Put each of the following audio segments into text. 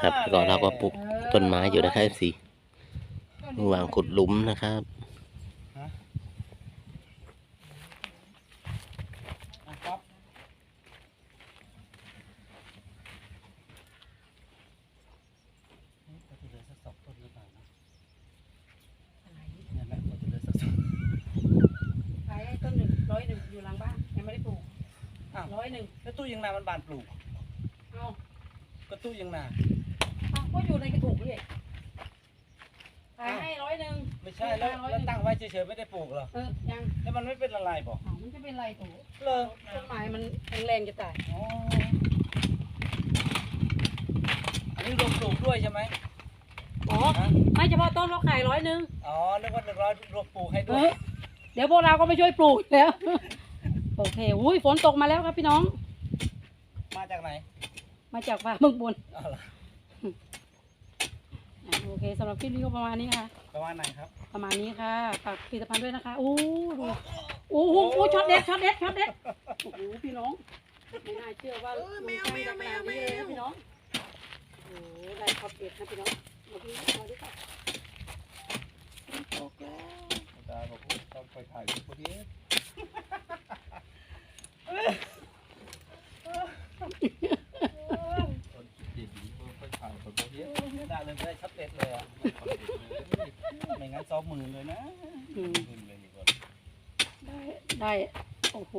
ครับก็เราก็ปลูกต้นไม้อยู่นะครับสิระหว่างขุดหลุมนะครับนี่ก็จะเหลือสักสองต้นหรือเปล่านะเนี่ยแหละก็จะเหลือสักสอง ขายต้นหนึ่งร้อยหนึ่งอยู่หลังบ้านยังไม่ได้ปลูก อ้าว ร้อยหนึ่ง แล้วตู้ยังนามันบานปลูก เอา ก็ตู้ยั งนาเอาก็อยู่ในกระถุงเลยขายให้ร้อยหนึ่งไม่ใช่แล้วแล้วตั้งไว้เฉยๆไม่ได้ปลูกเหรอเออยังแล้วมันไม่เป็นอะไรบอกเอามันจะเป็นไรตัวเลยต้นไม้มันแข็งแรงจะตายอ๋ออันนี้รวมปลูกด้วยใช่ไหมอ๋อฮะไม่เฉพาะต้นเราขายร้อยหนึ่งอ๋อนึกว่าหนึ่งร้อยรวมปลูกให้เอด้วย อเดี๋ยวพวกเราก็ไปช่วยปลูกแล้ว โอเคอุ้ยฝนตกมาแล้วครับพี่น้อง มาจากไหน มาจากฟ้าเมืองบนอ๋อเหรออะโอเคสำหรับคลิปนี้ก็ประมาณนี้ค่ะ ประมาณไหนครับ ประมาณนี้ค่ะฝากผลิตภัณฑ์ด้วยนะคะอู้ดูโอ้โหโอ้ช็อตเด็ดช็อตเด็ดช็อตเด็ดโอ้โหพี่น้องไม่น่าเชื่อว่าลุงช่างจะขนาดนี้เลยนะพี่น้องโอ้โหได้ช็อตเด็ดนะพี่น้องมาดูมาดูค่ะตกแล้วตาบอกต้องไปถ่ายรูปพอดี ได้เลยได้ชัดเด็ดเลยอะ ไม่งั้นสองหมื่นเลยนะอืมหมื่นเลยดีกว่าได้ได้โอ้โห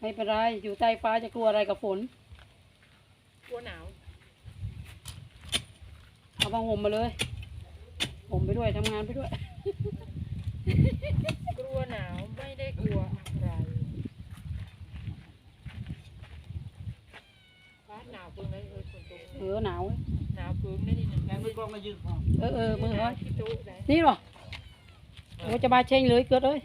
ไม่เป็นไรอยู่ใต้ฟ้าจะกลัวอะไรกับฝนกลัวหนาวเอาผ้าห่มมาเลยห่มไปด้วยทำงานไปด้วย กลัวหนาวไม่ได้กลัวอะไรฟ้าหนาวเพิ่งเลยเออฝนตกเออหนาวหนาวเพิ่งได้นี่หนึ่งงั้นมือกล้องมายืนพอเออเออมือหนาเฮ้วยที่ตู้ไหน นี่เหรอโอ้จะมาเชงเลยเกิดเลย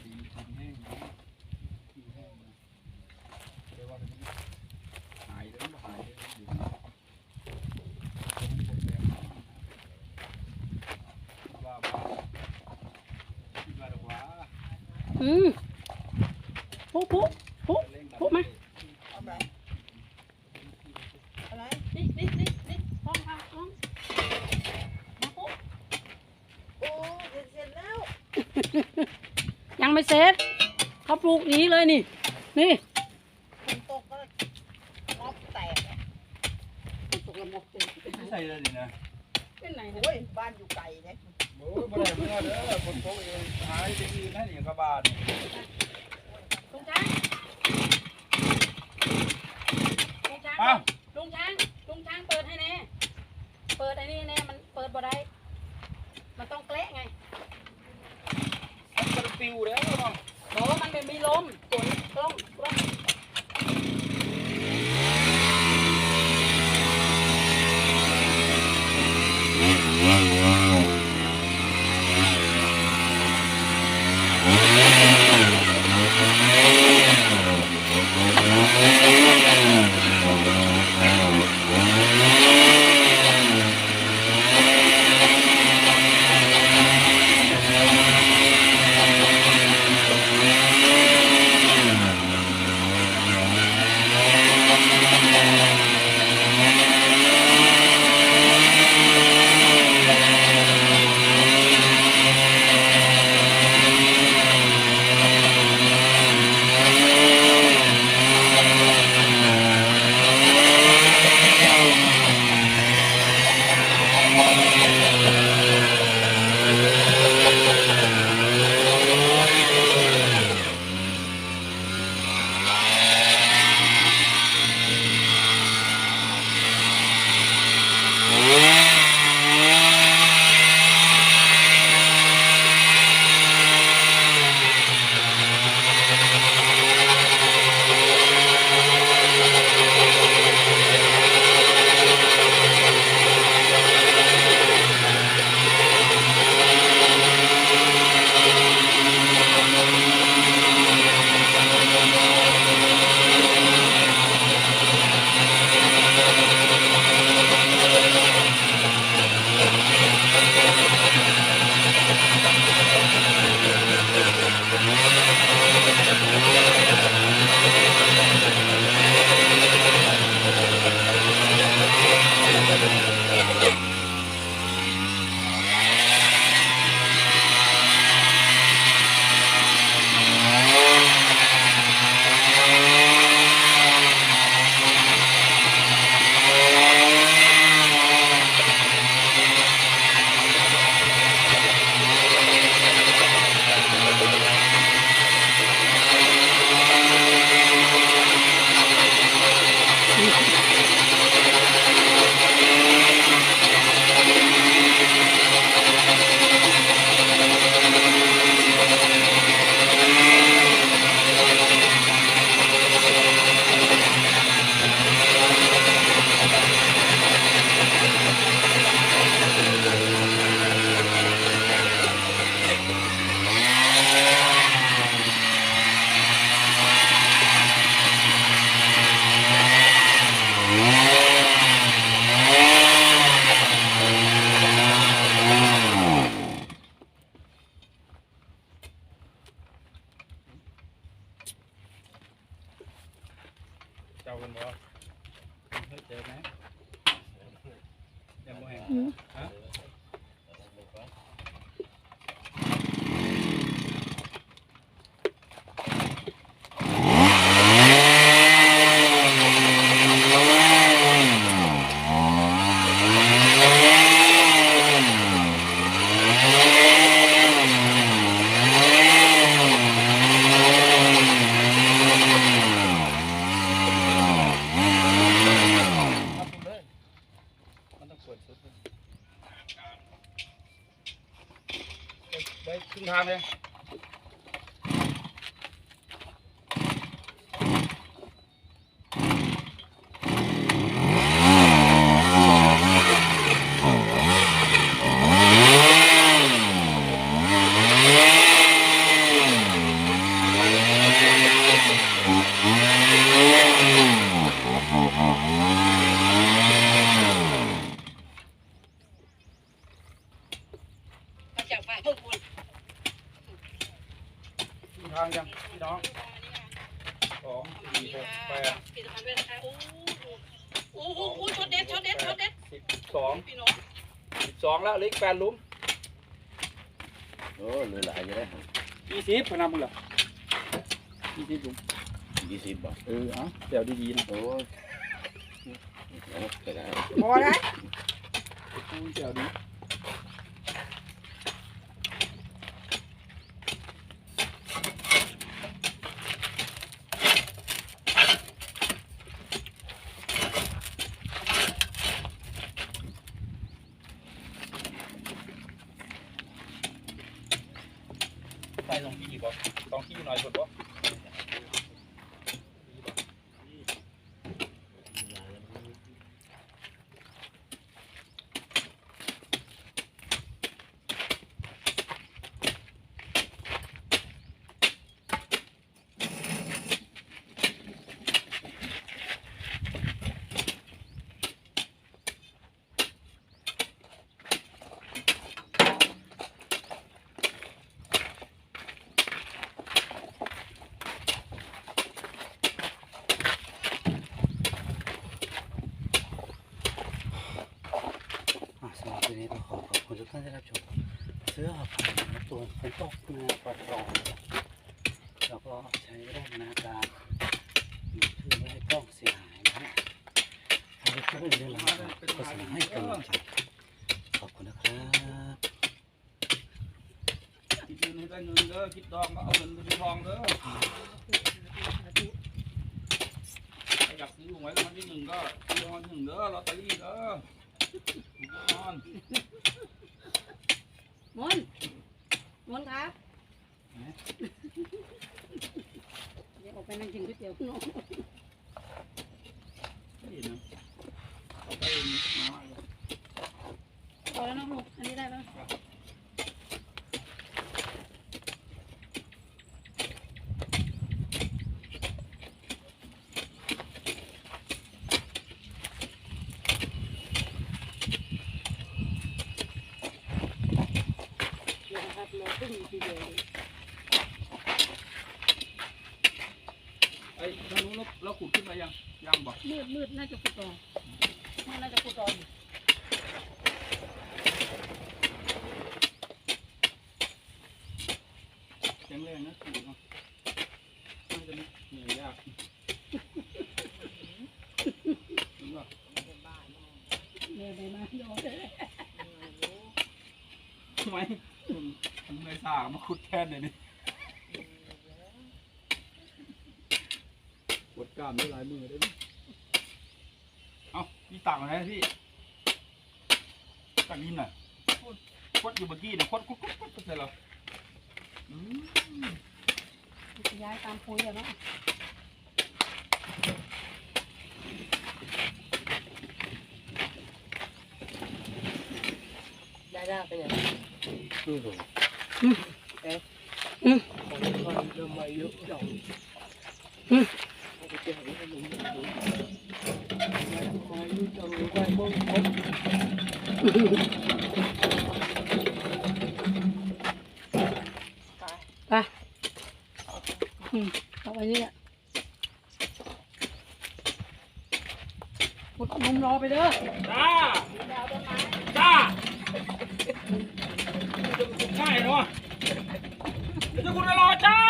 เป็นบอดีทำแห้งนะแห้งนะเรียกว่าเป็นหายแล้วหายอยู่ว่าว่าว่าว่าอืมปุ๊ปุ๊ปุ๊ปุ๊มานี่นี่นี่นี่ห้องค่ะห้องมาปุ๊ โอ้เสร็จแล้ว ยัง ไม่เสร็จเขาปลูกหนี้เลยนี่ นี่ฝนตกก็มอบแตกตกระบบเป็นไม่ใช่เลยนี่นะเป็นไหนโอ้ยบ้านอยู่ไกลเนี่ยโอ้ยบ่ได้เมื่อเด้อคนโตเองหายไปอื่นให้นี่กระบาดลุงช้างลุงช้างอ้าวลุงช้างลุงช้างเปิดให้แน่เปิดไอ้นี่แน่มันเปิดบ่ได้มันต้องแกละไง มันปิวแล้วเนาะ บอกว่ามันเป็นมี ลม เจ้าเป็นบ่เฮ้ยเจอไหมยังบ่เห็น อืม ฮะ ครับผมเลยมันต้องเปิดสุดเลยไปครึ่งทางเลยครึ่งทางยังพี่น้องสองสี่หกแปด ผลิตภัณฑ์ด้วยนะคะโอ้ดูโอ้โหโอ้ช็อตเด็ดช็อตเด็ดช็อตเด็ด สิบสอง พี่น้อง สิบส องแล้วเหล็กแปดหลุมโอ้เหลือหลายอยู่ได้ยี่สิบพนันมึงเหรอยี่สิบหลุมยี่สิบบ่เออเอะเดี๋ยวดีๆนะโอ้ยเอาไปได้พอแล้วเดี๋ยวดี ขี้บ่สองขี้หน่อยสุดบ่อะสำหรับวันนี้ก็ขอขอบคุณทุ กท่านที่รับชมเสื้อผ้าตัวฝนตกนะปลอดปลอดแล้วก็ใช้ร่มนาการช่วยไม่ให้กล้องเสียหายนะฮะใครที่ได้เรื่องราวก็สนับให้กำลังใจขอบคุณนะครับคิดเงินให้ได้เงินเด้อคิดดองก็เอาเงินไปซื้อทองเด้อใครอยากซื้อหวยรางวัลที่หนึ่งก็ซื้อรางวัลที่หนึ่งเด้อลอตเตอรี่เด้อแน่นอน มนมนครับเดี๋ยวออกไปนั่งกินก๋วยเตี๋ยวข้างนอกนี่นะเอาไปมาเลยพอแล้วน้องลูกอันนี้ได้แล้ว เดี๋ยวนะครับเราขึ้นทีเดียวเลย ไอ้ทางนู้นเราเราขุดขึ้นมา ยังยังบอกมืดมืดน่าจะขุดต่อมืดน่าจะขุดต่ออยู่แข็งแรงนะขุดเนาะน่าจะเหนื่อยยากถึงว่าเดินไปมาโยนเลยทำไมมึงมึงเลยสามาขุดแทนเลยนี่ปวด กล้ามได้หลายมือได้ไหมเอ้าพี่ตักอะไรนะพี่ตักดินหน่อยคดอยู่เมื่อกี้เนี่ยคดคดคดคดใส่เราอืมย้ายตามปุยอะเนาะได้ได้เป็นยัง ไปอืมเอาไว้นี่แหละขุดหลุมรอไปเด้อจ้าจ้าง่ายเนาะจะคุณรอจ้า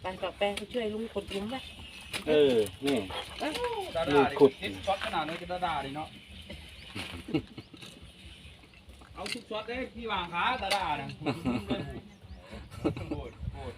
ไปปรับแป้งช่วยลุงขุดหลุมไปเออ นี่ ดาลูดากขุดดิช็อตขนาดนี้จะดาดาดิเนาะ เอาทุกช็อตได้พี่วางขาดาดาเนี่ยโคตรโคตร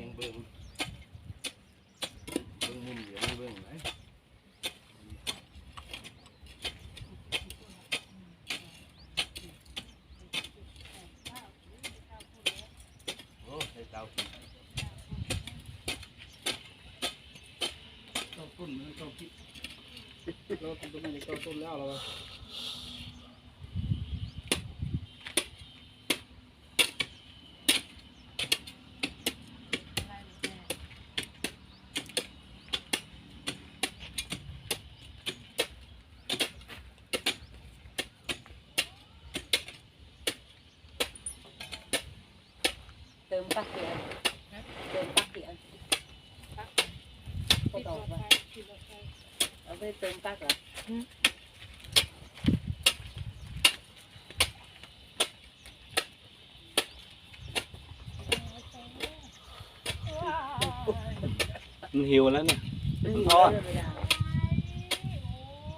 ยังเบิ่งเบิ่งมุมเหลืองเบิ่งไหนโอ้ใส่เตากิน เจ้าต้นเจ้าพิษ เราต้นไม่ได้เจ้าต้นแล้วเราเติมปักเดียวเติมปักเดียวก็ต่อไป เอาไปเติมปักเหรอมันหิวแล้วเนี่ย มันมีอ่อนเยอะไม่ได้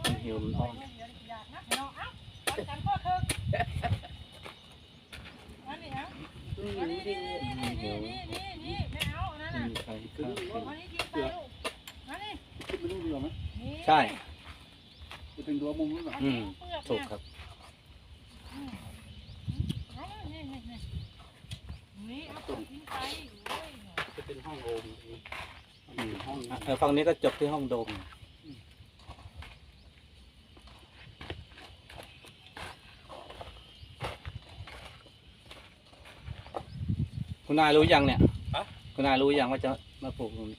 มันหิวมันอ่อนมันหิวจริงเลยมันหิวไม่มีใครข้าวกิน ไม่รู้เรื่องไหม ใช่จะเป็นตัวมุมหรือเปล่าอืมถูกครับจะเป็นห้องโอมอืมห้องเออฝั่งนี้ก็จบที่ห้องโดมคุณนายรู้ยังเนี่ยคุณนายรู้ยังว่าจะมาปลูกตรงนี้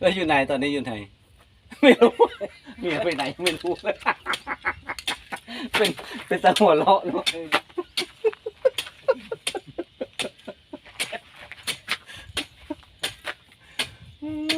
แล้วอยู่ไหนตอนนี้อยู่ไหน ไม่รู้เมียไปไหนไม่รู้ เป็นเป็นตะหัวเลาะเนาะเอ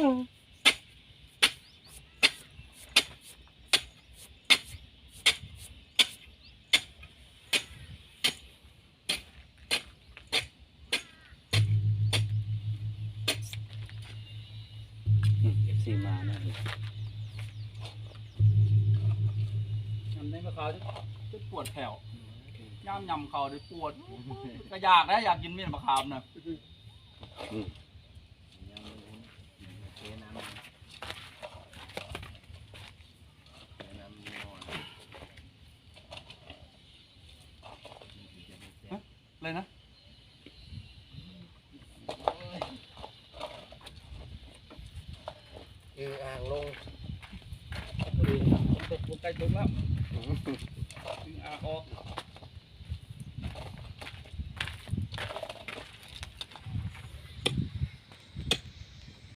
จะปวดแถวยำยำเขาได้ปวดก็อยากนะอยากกินเมี่ยงมะขามนะอืมเลยนะเอออ่างลงตกลงใกล้ถึงแล้วถึงอา ออก